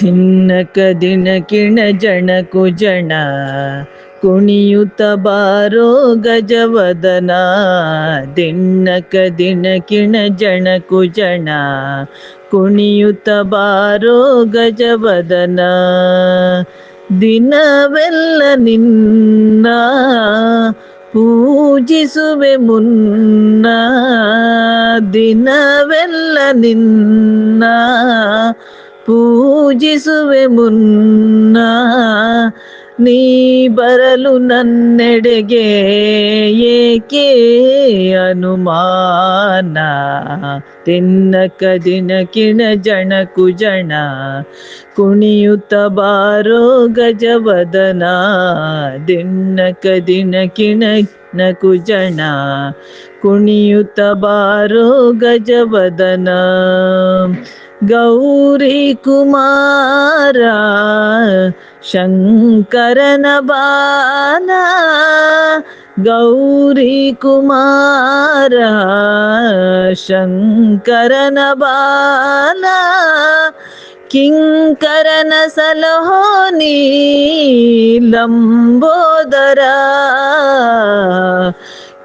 ಧಿನ್ನಕ ದಿನ ಕಿಣ ಜಣ ಕುಜಣ ಕುಣಿಯುತ ಬಾರೋ ಗಜವದನ ದಿನ್ನಕ ದಿನ ಕಿಣ ಜಣ ಕುಜಣ ಕುಣಿಯುತ ಬಾರೋ ಗಜವದನ. ದಿನವೆಲ್ಲ ನಿನ್ನ ಪೂಜಿಸುವೆ ಮುನ್ನ, ದಿನವೆಲ್ಲ ನಿನ್ನ ಪೂಜಿಸುವೆ ಮುನ್ನ. ನೀ ಬರಲು ನನ್ನೆಡೆಗೆ ಏಕೆ ಅನುಮಾನ? ತಿನ್ನಕ ದಿನ ಕಿಣ ಜಣ. ಕುಜಣ ಕುಣಿಯುತ್ತ ಬಾರೋ ಗಜವದನ. ದಿನ್ನಕ ದಿನ ಕಿಣ ಕುಜಣ ಕುಣಿಯುತ್ತ ಬಾರೋ ಗಜವದನ. गौरीकुमारा शङ्करनबाना गौरीकुमारा शङ्करनबाना किङ्करनसलहो नीलम्बोदरा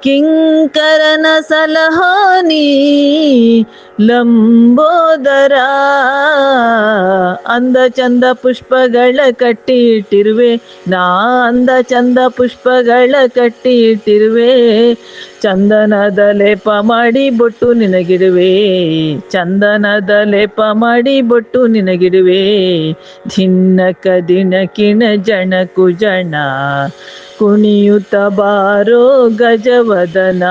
किङ्करनसलहो नी ലംബോദരാ ಅಂದ ಚಂದ ಪುಷ್ಪಗಳ ಕಟ್ಟಿ ಇಟ್ಟಿರುವೆ ನಾ ಅಂದ ಚಂದ ಪುಷ್ಪಗಳ ಕಟ್ಟಿ ಇಟ್ಟಿರುವೆ ಚಂದನದ ಲೇಪ ಮಾಡಿ ಬೊಟ್ಟು ನಿನಗಿಡುವೆ ಚಂದನದ ಲೇಪ ಮಾಡಿ ಬೊಟ್ಟು ನಿನಗಿರುವೆ. ಧಿನ್ನಕ ದಿನ ಕಿಣ ಜಣ ಕುಣಿಯುತ್ತ ಬಾರೋ ಗಜವದನ,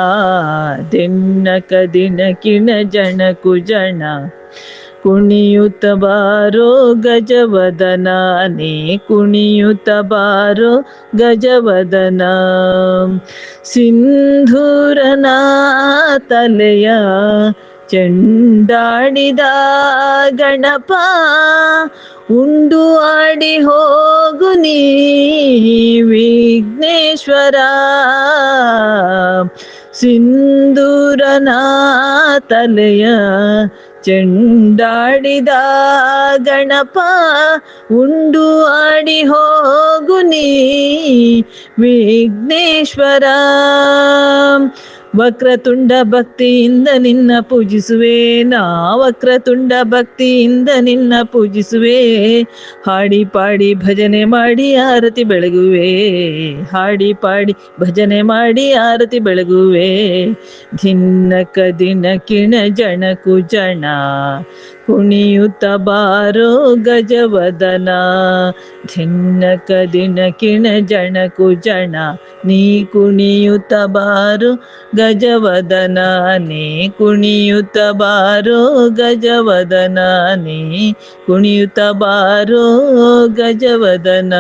ದಿನ್ನಕ ದಿನಕಿನ ಜಣ ಕುಜಣ ಕುಣಿಯುತ್ತ ಬಾರೋ ಗಜವದನೇ ಕುಣಿಯುತ್ತ ಬಾರೋ ಗಜವದನ. ಸಿಂಧೂರನ ತಲೆಯ ಚಂಡಾಡಿದ ಗಣಪ, ಉಂಡು ಆಡಿ ಹೋಗು ನೀ ವಿಘ್ನೇಶ್ವರ. ಸಿಂಧೂರನ ತಲೆಯ ಚೆಂಡಾಡಿದ ಗಣಪ ಉಂಡು ಆಡಿ ಹೋಗು ನೀ ವಿಘ್ನೇಶ್ವರ. ವಕ್ರತುಂಡ ಭಕ್ತಿಯಿಂದ ನಿನ್ನ ಪೂಜಿಸುವೆ. ನಾ ವಕ್ರತುಂಡ ಭಕ್ತಿಯಿಂದ ನಿನ್ನ ಪೂಜಿಸುವೆ. ಹಾಡಿ ಪಾಡಿ ಭಜನೆ ಮಾಡಿ ಆರತಿ ಬೆಳಗುವೆ. ಹಾಡಿ ಪಾಡಿ ಭಜನೆ ಮಾಡಿ ಆರತಿ ಬೆಳಗುವೆ. ದಿನಕ ದಿನ ಕಿಣ ಜಣ. ಕುಜಣ ಕುಣಿಯುತ್ತ ಬಾರೋ ಗಜವದನ. ಧಿನ್ನಕ ದಿನ ಕಿಣ ಜಣ ಕುಜಣ. ನೀ ಕುಣಿಯುತ್ತ ಬಾರೋ ಗಜವದನ. ನೀ ಕುಣಿಯುತ್ತ ಬಾರೋ ಗಜವದನ. ನೀ ಕುಣಿಯುತ್ತ ಬಾರೋ ಗಜವದನ.